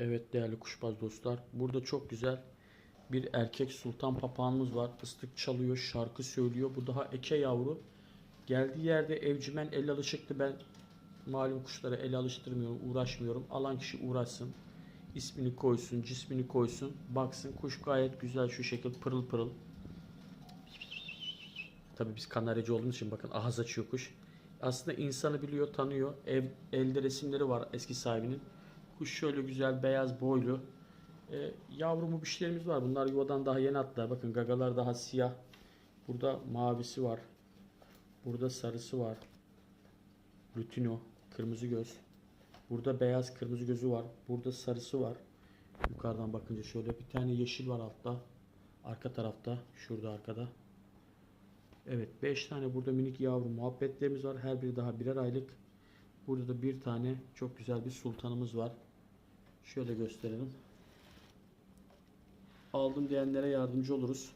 Evet değerli kuşbaz dostlar. Burada çok güzel bir erkek sultan papağanımız var. Islık çalıyor, şarkı söylüyor. Bu daha eke yavru. Geldiği yerde evcimen el alışıktı. Ben malum kuşlara el alıştırmıyorum, uğraşmıyorum. Alan kişi uğraşsın. ismini koysun, cismini koysun. Baksın kuş gayet güzel şu şekil pırıl pırıl. Tabii biz kanaryacı olduğumuz için bakın ağız açıyor kuş. Aslında insanı biliyor, tanıyor. Ev, elde resimleri var eski sahibinin. Kuş şöyle güzel, beyaz boylu. E, yavru mubişlerimiz var. Bunlar yuvadan daha yeni attılar. Bakın gagalar daha siyah. Burada mavisi var. Burada sarısı var. Lutino, kırmızı göz. Burada beyaz kırmızı gözü var. Burada sarısı var. Yukarıdan bakınca şöyle bir tane yeşil var altta. Arka tarafta, şurada arkada. Evet 5 tane burada minik yavru muhabbetlerimiz var. Her biri daha birer aylık. Burada da bir tane çok güzel bir sultanımız var. Şöyle gösterelim. Aldım diyenlere yardımcı oluruz.